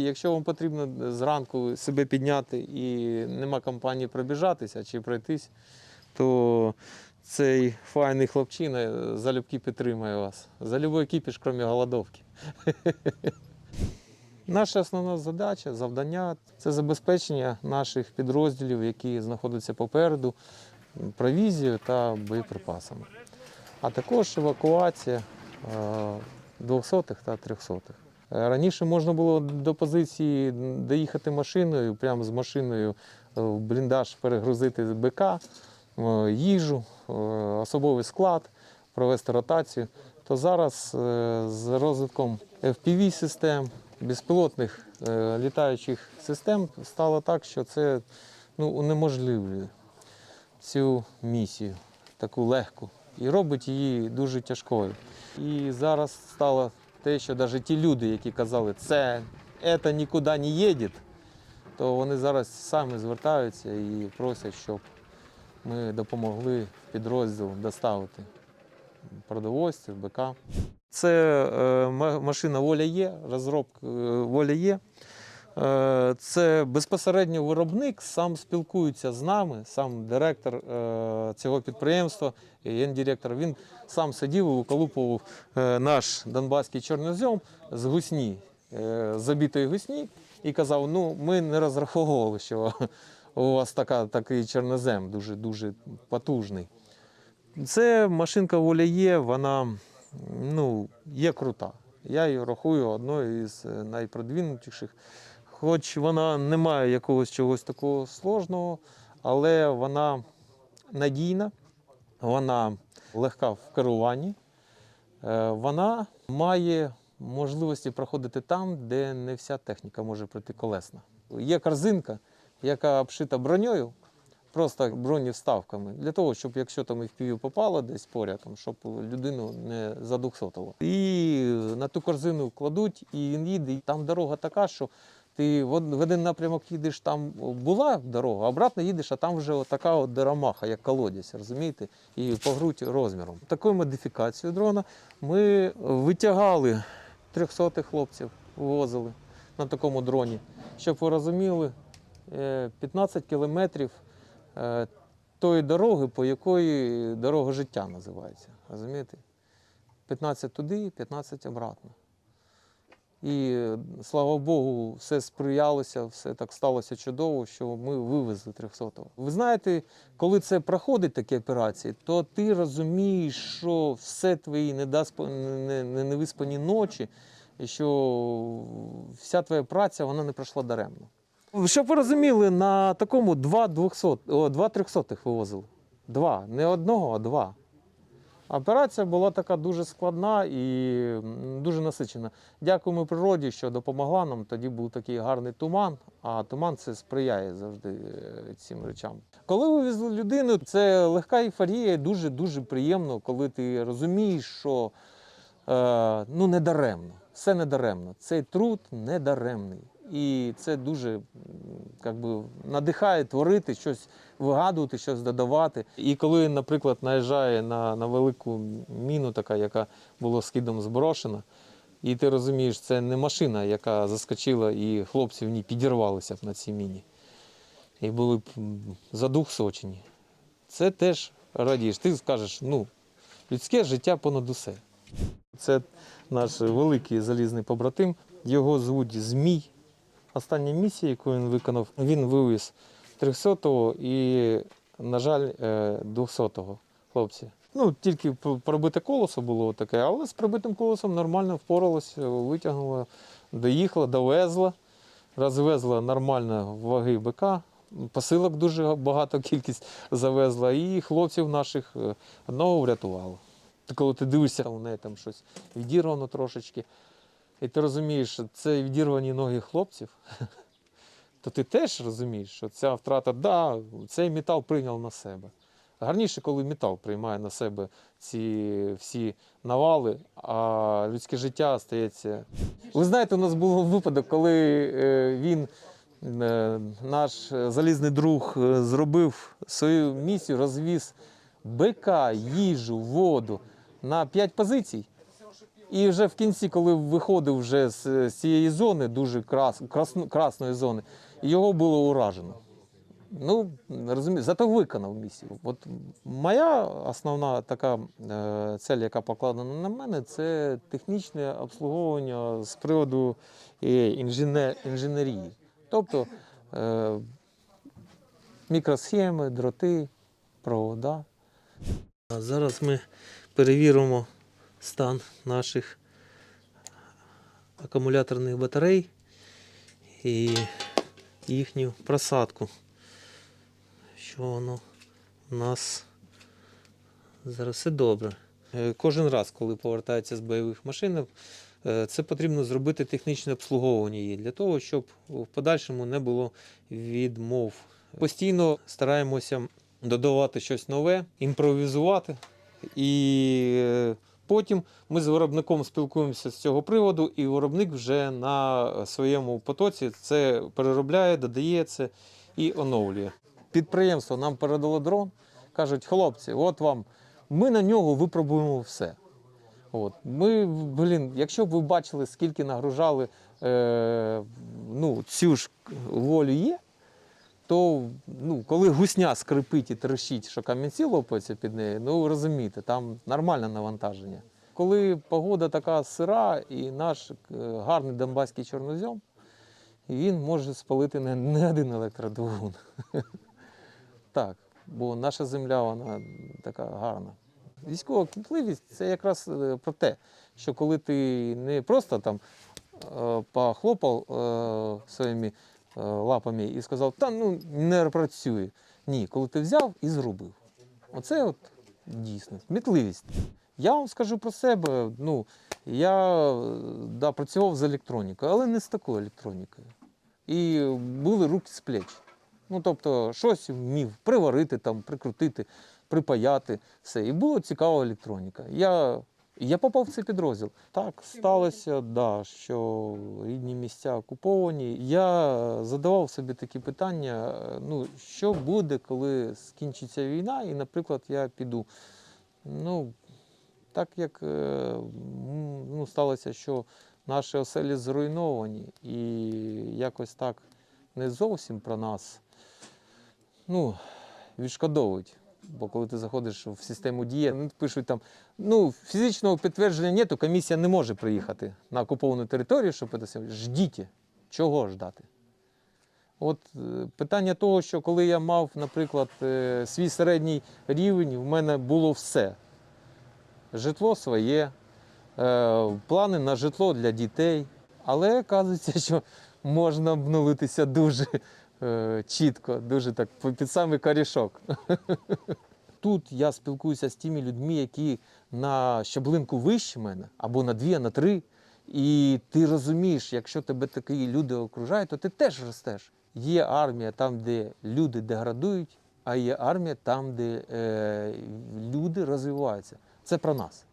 Якщо вам потрібно зранку себе підняти і нема компанії пробіжатися чи пройтись, то цей файний хлопчина залюбки підтримує вас. За любой кіпіш, крім голодовки. Наша основна задача, завдання це забезпечення наших підрозділів, які знаходяться попереду, провізією та боєприпасами. А також евакуація е, 200-х та 300-х. Е, Раніше можна було до позиції доїхати машиною, прямо з машиною е, в бліндаж перегрузити БК, е, їжу, особовий склад, провести ротацію. То зараз з розвитком FPV-систем, безпілотних е, літаючих систем стало так, що це ну, унеможливлює цю місію, таку легку, і робить її дуже тяжкою. І зараз стало те, що навіть ті люди, які казали, це, це нікуди не їде, то вони зараз самі звертаються і просять, щоб ми допомогли підрозділу доставити продовольство, БК. Це е, машина Воля є, розробка е, Воля є. Е, Це безпосередньо виробник сам спілкується з нами, сам директор е, цього підприємства, гендиректор. Він сам сидів і виколупував е, наш донбаський чорнозем з гусні, з забитої гусні, і казав: ну, ми не розраховували, що у вас така, такий чорнозем дуже, дуже потужний. Це машинка воля є, вона ну, є крута. Я її рахую одною із найпродвинутіших. Хоч вона не має якогось чогось такого сложного, але вона надійна, вона легка в керуванні, е, вона має можливості проходити там, де не вся техніка може пройти колесна. Є корзинка, яка обшита броньою, просто броневставками, для того, щоб якщо там і в піві попало десь поряд, щоб людину не задухсотило. І на ту корзину кладуть, і він їде. І там дорога така, що ти в один напрямок їдеш, там була дорога, а обратно їдеш, а там вже така от дерамаха, як колодязь, розумієте? І по грудь розміром. Такою модифікацією дрона ми витягали 300 хлопців, вивозили на такому дроні. Щоб ви розуміли, е, 15 кілометрів е, тої дороги, по якої дорога життя називається. Розумієте? 15 туди, 15 обратно. І слава Богу, все сприялося, все так сталося чудово, що ми вивезли 300-го. Ви знаєте, коли це проходить такі операції, то ти розумієш, що все твої не- не- невиспані ночі, і що вся твоя праця вона не пройшла даремно. Щоб ви розуміли, на такому 2 200, о, 2 300 вивозили. Два. Не одного, а два. Операція була така дуже складна і дуже насичена. Дякуємо природі, що допомогла нам. Тоді був такий гарний туман, а туман це сприяє завжди е, цим речам. Коли ви везли людину, це легка ейфорія, дуже дуже приємно, коли ти розумієш, що е, ну не даремно, все не даремно. Цей труд не даремний. І це дуже би, надихає творити щось, вигадувати, щось додавати. І коли, наприклад, наїжджає на, на велику міну, така, яка була скидом зброшена, і ти розумієш, це не машина, яка заскочила, і хлопці в ній підірвалися б на цій міні. І були б за дух сочені. Це теж радієш. Ти скажеш, ну, людське життя понад усе. Це наш великий залізний побратим. Його звуть Змій. Остання місія, яку він виконав, він вивіз 300-го і, на жаль, е, 200-го хлопці. Ну, тільки пробите колесо було таке, але з пробитим колесом нормально впоралося, витягнула, доїхала, довезла, розвезла нормально ваги БК, посилок дуже багато кількість завезла, і хлопців наших е, одного врятувало. Коли ти дивишся, у неї там щось відірвано трошечки, і ти розумієш, що це відірвані ноги хлопців, то ти теж розумієш, що ця втрата, да, цей метал прийняв на себе. Гарніше, коли метал приймає на себе ці всі навали, а людське життя стається. Ви знаєте, у нас був випадок, коли е, він, е, наш залізний друг, е, зробив свою місію, розвіз БК, їжу, воду на 5 позицій. І вже в кінці, коли виходив вже з, цієї зони, дуже крас, красну- красної зони, його було уражено. Ну, розумію, зато виконав місію. От моя основна така е, цель, яка покладена на мене, це технічне обслуговування з приводу е, інженер, інженерії. Тобто е, мікросхеми, дроти, провода. Зараз ми перевіримо стан наших акумуляторних батарей і їхню просадку. Що воно у нас зараз все добре. Е, Кожен раз, коли повертається з бойових машин, е, це потрібно зробити технічне обслуговування її для того, щоб в подальшому не було відмов. Постійно стараємося додавати щось нове, імпровізувати. І е, потім ми з виробником спілкуємося з цього приводу, і виробник вже на своєму потоці це переробляє, додає це і оновлює. Підприємство нам передало дрон, кажуть, хлопці, от вам, ми на нього випробуємо все. От. Ми, блін, якщо б ви бачили, скільки нагружали е, ну, цю ж волю є, то ну, коли гусня скрипить і трещить, що камінці лопаються під нею, ну розумієте, там нормальне навантаження. Коли погода така сира і наш е, гарний донбаський чорнозем, він може спалити не, один електродвигун. Так, бо наша земля вона така гарна. Військова кмітливість це якраз е, про те, що коли ти не просто там е, похлопав своїми лапами і сказав, та ну не працює. Ні, коли ти взяв і зробив. Оце от дійсно кмітливість. Я вам скажу про себе. Ну, я е, да, працював з електронікою, але не з такою електронікою. І були руки з плеч. Ну, тобто, щось вмів приварити, там, прикрутити, припаяти, все. І була цікава електроніка. Я, я попав в цей підрозділ. Так сталося, да, що рідні місця окуповані. Я задавав собі такі питання: ну, що буде, коли скінчиться війна, і, наприклад, я піду. Ну, так як е, ну, сталося, що наші оселі зруйновані, і якось так не зовсім про нас ну, відшкодовують. Бо коли ти заходиш в систему дії, ну, пишуть там, ну, фізичного підтвердження нету, комісія не може приїхати на окуповану територію, щоб це ждіть. Чого ждати? От е, питання того, що коли я мав, наприклад, е, свій середній рівень, в мене було все. Житло своє, е, плани на житло для дітей. Але оказується, що можна обнулитися дуже чітко, дуже так під самий корішок. Тут я спілкуюся з тими людьми, які на щаблинку вище мене, або на дві, на три. І ти розумієш, якщо тебе такі люди окружають, то ти теж ростеш. Є армія там, де люди деградують, а є армія там, де е, люди розвиваються. Це про нас.